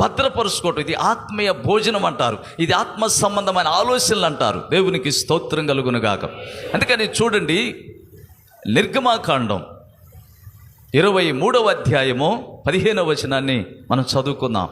భద్రపరుచుకోవటం. ఇది ఆత్మీయ భోజనం అంటారు. ఇది ఆత్మ సంబంధమైన ఆలోచనలు అంటారు. దేవునికి స్తోత్రం కలుగునుగాక అందుకని చూడండి నిర్గమాకాండం ఇరవై మూడవ అధ్యాయము పదిహేనవ వచనాన్ని మనం చదువుకుందాం.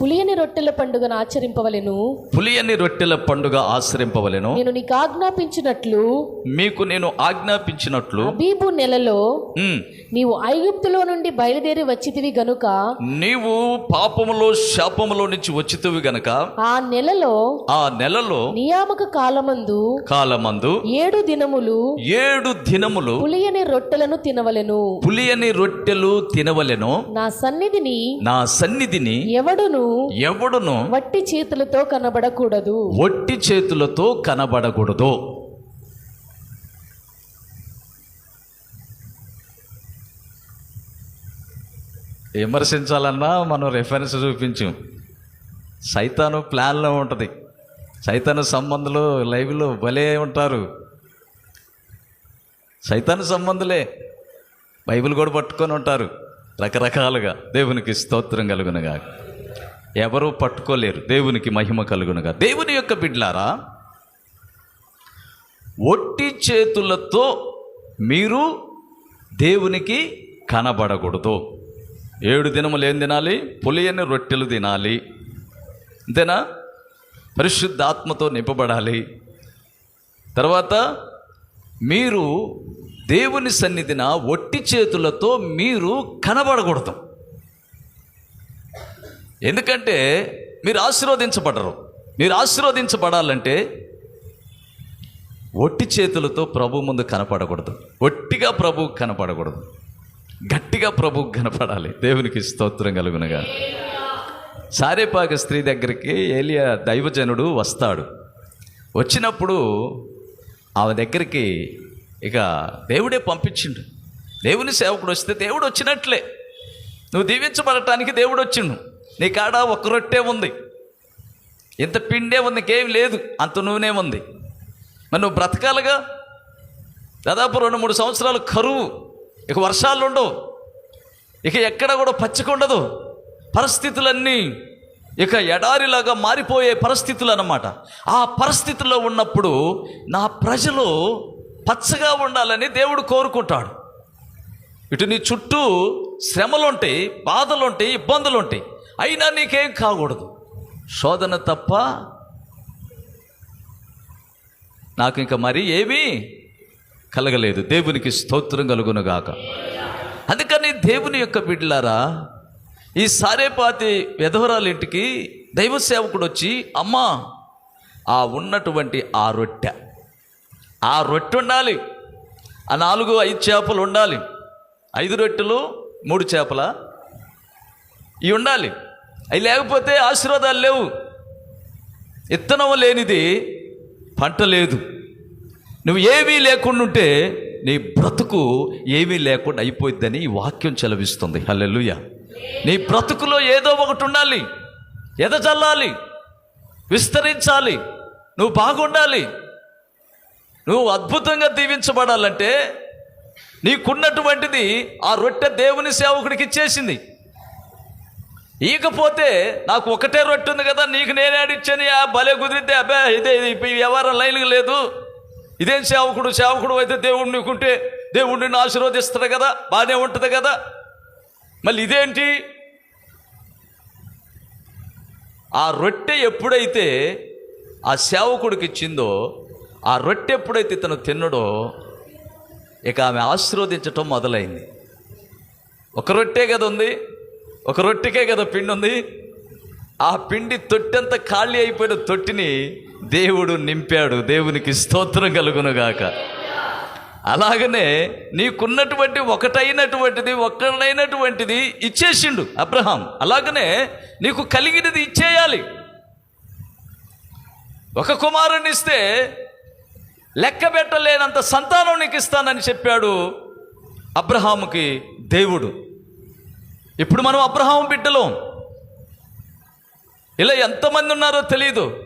పులియని రొట్టెల పండుగను ఆచరింపవలెను. పులియని రొట్టెల పండుగ ఆశ్రయింపవలెను నేను నీకు ఆజ్ఞాపించినట్లు మీకు నేను ఆజ్ఞాపించినట్లు అబీబు నెలలో నీవు ఐగుప్తులో నుండి బయలుదేరి వచ్చితివి గనుక నీవు పాపములో శాపములో నుంచి వచ్చితివి గనక ఆ నెలలో ఆ నెలలో నియామక కాలమందు కాలమందు ఏడు దినములు ఏడు దినములు పులియని రొట్టెలను తినవలెను. పులియని రొట్టెలు తినవలెను. నా సన్నిధిని నా సన్నిధిని ఎవడును? ఎవడును? వట్టి చేతులతో కనబడకూడదు. ఒట్టి చేతులతో కనబడకూడదు. విమర్శించాలన్నా మనం రెఫరెన్స్ చూపించాం. సైతాను ప్లాన్లో ఉంటుంది. సైతాను సంబంధులు లైవ్లో భలే ఉంటారు. సైతాను సంబంధులే బైబిల్ కూడా పట్టుకొని ఉంటారు. రకరకాలుగా దేవునికి స్తోత్రం కలుగునగా ఎవరూ పట్టుకోలేరు. దేవునికి మహిమ కలుగునగా. దేవుని యొక్క బిడ్లారా ఒట్టి చేతులతో మీరు దేవునికి కనబడకూడదు. ఏడు దినములు ఏం తినాలి? పులియని రొట్టెలు తినాలి. అంతేనా? పరిశుద్ధాత్మతో నింపబడాలి. తర్వాత మీరు దేవుని సన్నిధిన ఒట్టి చేతులతో మీరు కనబడకూడదు. ఎందుకంటే మీరు ఆశీర్వదించబడరు. మీరు ఆశీర్వదించబడాలంటే ఒట్టి చేతులతో ప్రభు ముందు కనపడకూడదు. ఒట్టిగా ప్రభు కనపడకూడదు. గట్టిగా ప్రభు కనపడాలి. దేవునికి స్తోత్రం కలుగునగా. సారేపాక స్త్రీ దగ్గరికి ఏలియా దైవజనుడు వస్తాడు. వచ్చినప్పుడు ఆమె దగ్గరికి ఇక దేవుడే పంపించిండు. దేవుని సేవకుడు వస్తే దేవుడు వచ్చినట్లే. నువ్వు దీవించబడటానికి దేవుడు వచ్చిండు. నీ కాడ ఒక్క రొట్టే ఉంది. ఇంత పిండే ఉంది ఇంకేం లేదు అంత నూనె ఉంది. మరి నువ్వు బ్రతకాలిగా? దాదాపు రెండు మూడు సంవత్సరాలు కరువు. ఇక వర్షాలు ఉండవు. ఇక ఎక్కడ కూడా పచ్చికుండదు పరిస్థితులన్నీ ఇక ఎడారిలాగా మారిపోయే పరిస్థితులు అన్నమాట. ఆ పరిస్థితుల్లో ఉన్నప్పుడు నా ప్రజలు పచ్చగా ఉండాలని దేవుడు కోరుకుంటాడు. ఇటు నీ చుట్టూ శ్రమలుంటాయి బాధలుంటాయి ఇబ్బందులుంటాయి. అయినా నీకేం కాకూడదు. శోధన తప్ప నాకు ఇంకా మరి ఏమీ కలగలేదు. దేవునికి స్తోత్రం కలుగునుగాక. అందుకని దేవుని యొక్క బిడ్డలారా ఈ సారేపాతి విధవరాల ఇంటికి దైవ సేవకుడు వచ్చి అమ్మా ఆ ఉన్నటువంటి ఆ రొట్టె ఆ రొట్టె ఉండాలి ఆ నాలుగు ఐదు చేపలు ఉండాలి ఐదు రొట్టెలు మూడు చేపల? ఇవి ఉండాలి అవి లేకపోతే ఆశీర్వాదాలు లేవు. ఇత్తనం లేనిది పంట లేదు. నువ్వు ఏమీ లేకుండా ఉంటే నీ బ్రతుకు ఏమీ లేకుండా అయిపోయిద్దని ఈ వాక్యం చెలవిస్తుంది. హల్లెలుయ. నీ బ్రతుకులో ఏదో ఒకటి ఉండాలి. ఎదజల్లాలి. విస్తరించాలి. నువ్వు బాగుండాలి. నువ్వు అద్భుతంగా దీవించబడాలంటే నీకున్నటువంటిది ఆ రొట్టె దేవుని సేవకుడికి ఇచ్చేసింది. ఈకపోతే నాకు ఒకటే రొట్టె ఉంది కదా నీకు నేనే ఆడిచ్చాను ఆ భలే కుదిరితే అబ్బా ఇదే ఇది వ్యవహారం లైన్కి లేదు. ఇదేం సేవకుడు? సేవకుడు అయితే దేవుడు నీకుంటే దేవుడు నిన్ను ఆశీర్వదిస్తాడు కదా బాగానే ఉంటుంది కదా. మళ్ళీ ఇదేంటి? ఆ రొట్టె ఎప్పుడైతే ఆ సేవకుడికి ఇచ్చిందో ఆ రొట్టె ఎప్పుడైతే తను తిన్నడో ఇక ఆమె ఆశీర్వదించటం మొదలైంది. ఒక రొట్టే కదా ఉంది. ఒక రొట్టెకే కదా పిండి ఉంది ఆ పిండి తొట్టెంత ఖాళీ అయిపోయిన తొట్టిని దేవుడు నింపాడు. దేవునికి స్తోత్రం కలుగునుగాక. అలాగనే నీకున్నటువంటి ఒకటైనటువంటిది ఒక్కడైనటువంటిది ఇచ్చేసిండు అబ్రహాం. అలాగనే నీకు కలిగినది ఇచ్చేయాలి. ఒక కుమారుని ఇస్తే లెక్క పెట్టలేనంత సంతానం నీకు ఇస్తానని చెప్పాడు అబ్రహాముకి దేవుడు. ఇప్పుడు మనం అబ్రహాం బిడ్డలో? ఇలా ఎంతమంది ఉన్నారో తెలియదు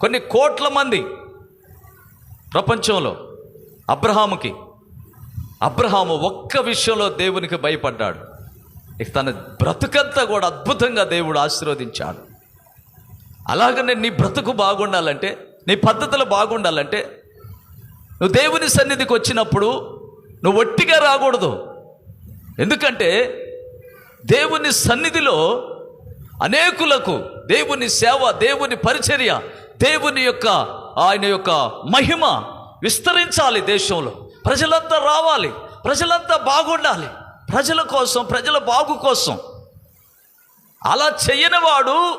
కొన్ని కోట్ల మంది ప్రపంచంలో అబ్రహాముకి. అబ్రహాము ఒక్క విషయంలో దేవునికి భయపడ్డాడు. ఇక తన బ్రతుకంతా కూడా అద్భుతంగా దేవుడు ఆశీర్వదించాడు. అలాగనే నీ బ్రతుకు బాగుండాలంటే నీ పద్ధతులు బాగుండాలంటే నువ్వు దేవుని సన్నిధికి వచ్చినప్పుడు నువ్వు ఒట్టిగా రాకూడదు. ఎందుకంటే దేవుని సన్నిధిలో అనేకులకు దేవుని సేవ దేవుని పరిచర్య దేవుని యొక్క ఆయన యొక్క మహిమ విస్తరించాలి దేశంలో. ప్రజలంతా రావాలి. ప్రజలంతా బాగుండాలి. ప్రజల కోసం ప్రజల బాగు కోసం. అలా చేయనివాడు వాడు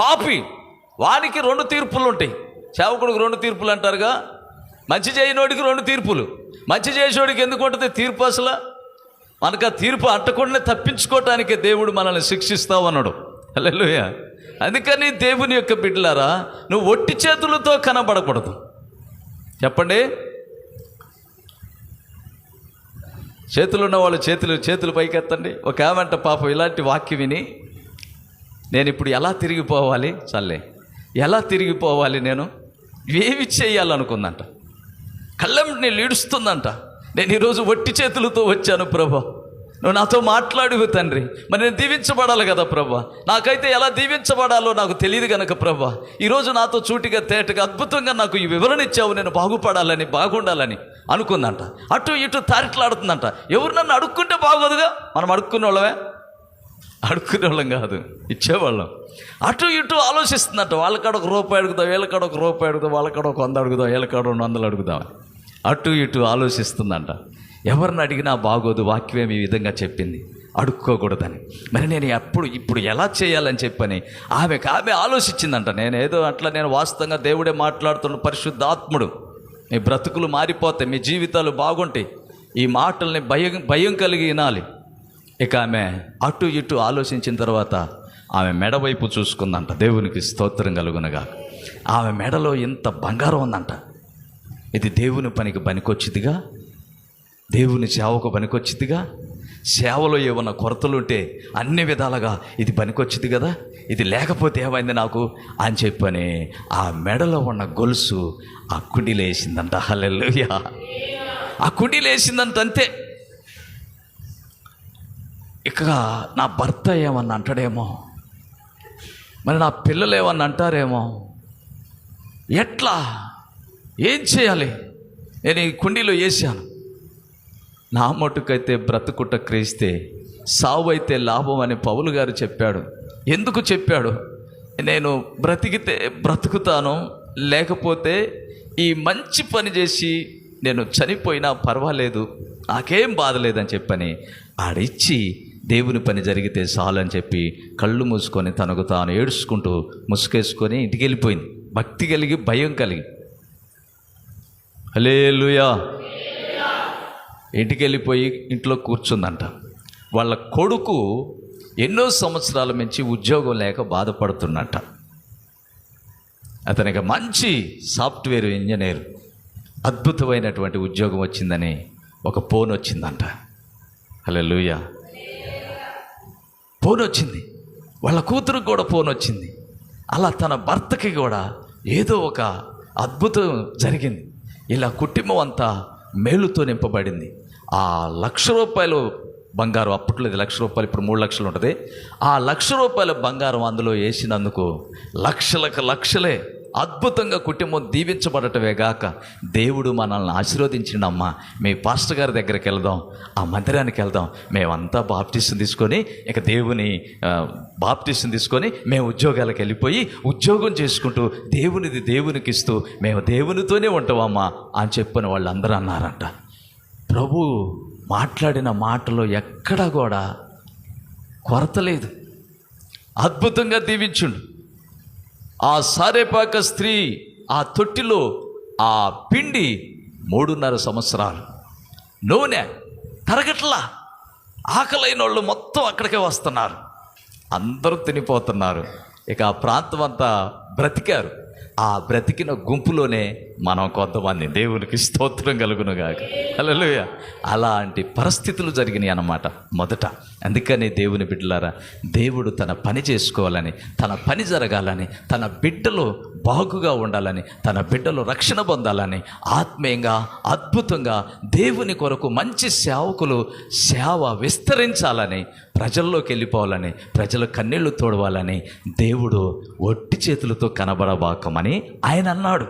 పాపి. వానికి రెండు తీర్పులు ఉంటాయి సేవకుడికి రెండు తీర్పులు అంటారుగా. మంచి చేయనోడికి రెండు తీర్పులు. మంచి చేసేవాడికి ఎందుకు ఉంటుంది? తీర్పు అసలు? మనకు ఆ తీర్పు అంటకుండా తప్పించుకోవటానికి దేవుడు మనల్ని శిక్షిస్తావు అన్నాడు. హల్లెలూయా. అందుకని దేవుని యొక్క బిడ్డలారా నువ్వు ఒట్టి చేతులతో కనబడకూడదు. చెప్పండి. చేతులు ఉన్న వాళ్ళు చేతులు చేతులు పైకెత్తండి. ఒక ఆమెంట పాపం ఇలాంటి వాక్యం విని నేను ఇప్పుడు ఎలా తిరిగిపోవాలి? చల్లే ఎలా తిరిగిపోవాలి నేను? ఏమి చేయాలనుకుందంట? కళ్ళం లీడుస్తుందంట. నేను ఈరోజు వట్టి చేతులతో వచ్చాను ప్రభా. నువ్వు నాతో మాట్లాడువు తండ్రి. మరి నేను దీవించబడాలి కదా ప్రభా. నాకైతే ఎలా దీవించబడాలో నాకు తెలియదు గనక ప్రభా. ఈరోజు నాతో చూటిగా తేటగా అద్భుతంగా నాకు ఈ వివరణ ఇచ్చావు. నేను బాగుపడాలని బాగుండాలని అనుకుందంట. అటు ఇటు తారిట్లాడుతుందంట. ఎవరు నన్ను అడుక్కుంటే బాగోదుగా? మనం అడుక్కునే వాళ్ళమే అడుక్కునే వాళ్ళం కాదు. ఇచ్చేవాళ్ళం. అటు ఇటు ఆలోచిస్తుందంట. వాళ్ళ కాడ ఒక రూపాయి అడుగుదాం వీళ్ళకాడ ఒక రూపాయి అడుగుదాం వాళ్ళ కాడ ఒక వంద అడుగుదాం వీళ్ళ కాడ రెండు వందలు అడుగుదాం. అటు ఇటు ఆలోచిస్తుందంట. ఎవరిని అడిగినా బాగోదు వాక్యమే ఈ విధంగా చెప్పింది. అడుక్కోకూడదని. మరి నేను ఎప్పుడు ఇప్పుడు ఎలా చేయాలని చెప్పని ఆమెకు ఆమె ఆలోచించిందంట. నేను ఏదో అట్లా నేను వాస్తవంగా దేవుడే మాట్లాడుతున్న పరిశుద్ధాత్ముడు. మీ బ్రతుకులు మారిపోతాయి మీ జీవితాలు బాగుంటాయి. ఈ మాటల్ని భయం భయం కలిగి వినాలి. ఇక ఆమె అటు ఇటు ఆలోచించిన తర్వాత ఆమె మెడవైపు చూసుకుందంట. దేవునికి స్తోత్రం కలుగునగా ఆమె మెడలో ఇంత బంగారం ఉందంట. ఇది దేవుని పనికి పనికొచ్చిదిగా? దేవుని సేవకు పనికొచ్చిదిగా? సేవలో ఏమన్నా కొరతలుంటే అన్ని విధాలుగా ఇది పనికొచ్చింది కదా? ఇది లేకపోతే ఏమైంది నాకు? అని చెప్పని ఆ మెడలో ఉన్న గొలుసు ఆ కుండీలో వేసిందంట హల్లెలూయా. ఆ కుండీలో వేసిందంట అంతే. ఇక నా భర్త ఏమన్నా అంటాడేమో? మరి నా పిల్లలు ఏమన్నా అంటారేమో? ఎట్లా? ఏం చేయాలి? నేను ఈ కుండీలో వేసాను నా మటుకైతే బ్రతుకుట క్రీస్తే సావు అయితే లాభం అని పౌలు గారు చెప్పాడు. ఎందుకు చెప్పాడు? నేను బ్రతికితే బ్రతుకుతాను లేకపోతే ఈ మంచి పని చేసి నేను చనిపోయినా పర్వాలేదు నాకేం బాధ లేదని చెప్పని ఆడిచ్చి దేవుని పని జరిగితే చాలని చెప్పి కళ్ళు మూసుకొని తనకు తాను ఏడుచుకుంటూ ముసుకేసుకొని ఇంటికి వెళ్ళిపోయింది. భక్తి కలిగి భయం కలిగి. హలేలుయా ఇంటికి వెళ్ళిపోయి ఇంట్లో కూర్చుందంట. వాళ్ళ కొడుకు ఎన్నో సంవత్సరాల నుంచి ఉద్యోగం లేక బాధపడుతున్నట్ట. అతనికి మంచి సాఫ్ట్వేర్ ఇంజనీర్. అద్భుతమైనటువంటి ఉద్యోగం వచ్చిందని ఒక ఫోన్ వచ్చిందంట. హలో లూయ ఫోన్ వచ్చింది. వాళ్ళ కూతురు కూడా ఫోన్ వచ్చింది. అలా తన భర్తకి కూడా ఏదో ఒక అద్భుతం జరిగింది. ఇలా కుటుంబం అంతా మేలుతో నింపబడింది. ఆ లక్ష రూపాయలు బంగారం అప్పట్లో ఇది లక్ష రూపాయలు ఇప్పుడు మూడు లక్షలు ఉంటుంది. ఆ లక్ష రూపాయల బంగారం అందులో వేసినందుకు లక్షలకు లక్షలే అద్భుతంగా కుటుంబం దీవించబడటమే గాక దేవుడు మనల్ని ఆశీర్వదించిండమ్మా. మీ పాస్టర్ గారి దగ్గరికి వెళ్దాం ఆ మందిరానికి వెళ్దాం. మేమంతా బాప్టిస్ట్ని తీసుకొని ఇక దేవుని బాప్టిస్ట్ని తీసుకొని మేము ఉద్యోగాలకు వెళ్ళిపోయి ఉద్యోగం చేసుకుంటూ దేవునిది దేవునికి ఇస్తూ మేము దేవునితోనే ఉంటామమ్మా అని చెప్పిన వాళ్ళందరూ అన్నారంట. ప్రభు మాట్లాడిన మాటలో ఎక్కడా కూడా కొరత లేదు. అద్భుతంగా దీవించుండు. ఆ సారేపాక స్త్రీ ఆ తొట్టిలో ఆ పిండి మూడున్నర సంవత్సరాలు. నూనె తరగట్లా ఆకలైన వాళ్ళు మొత్తం అక్కడికే వస్తున్నారు. అందరూ తినిపోతున్నారు. ఇక ఆ ప్రాంతం అంతా బ్రతికారు. ఆ బ్రతికిన గుంపులోనే మనం కొంతమంది దేవునికి స్తోత్రం కలుగునుగాక. హల్లెలూయా. అలాంటి పరిస్థితులు జరిగినాయి అన్నమాట మొదట. అందుకని దేవుని బిడ్డలారా దేవుడు తన పని చేసుకోవాలని తన పని జరగాలని తన బిడ్డలు బాగుగా ఉండాలని తన బిడ్డలు రక్షణ పొందాలని ఆత్మీయంగా అద్భుతంగా దేవుని కొరకు మంచి సేవకులు సేవ విస్తరించాలని ప్రజల్లోకి వెళ్ళిపోవాలని ప్రజల కన్నీళ్ళు తోడవాలని దేవుడు ఒట్టి చేతులతో కనబడబాకమని ఆయన అన్నాడు.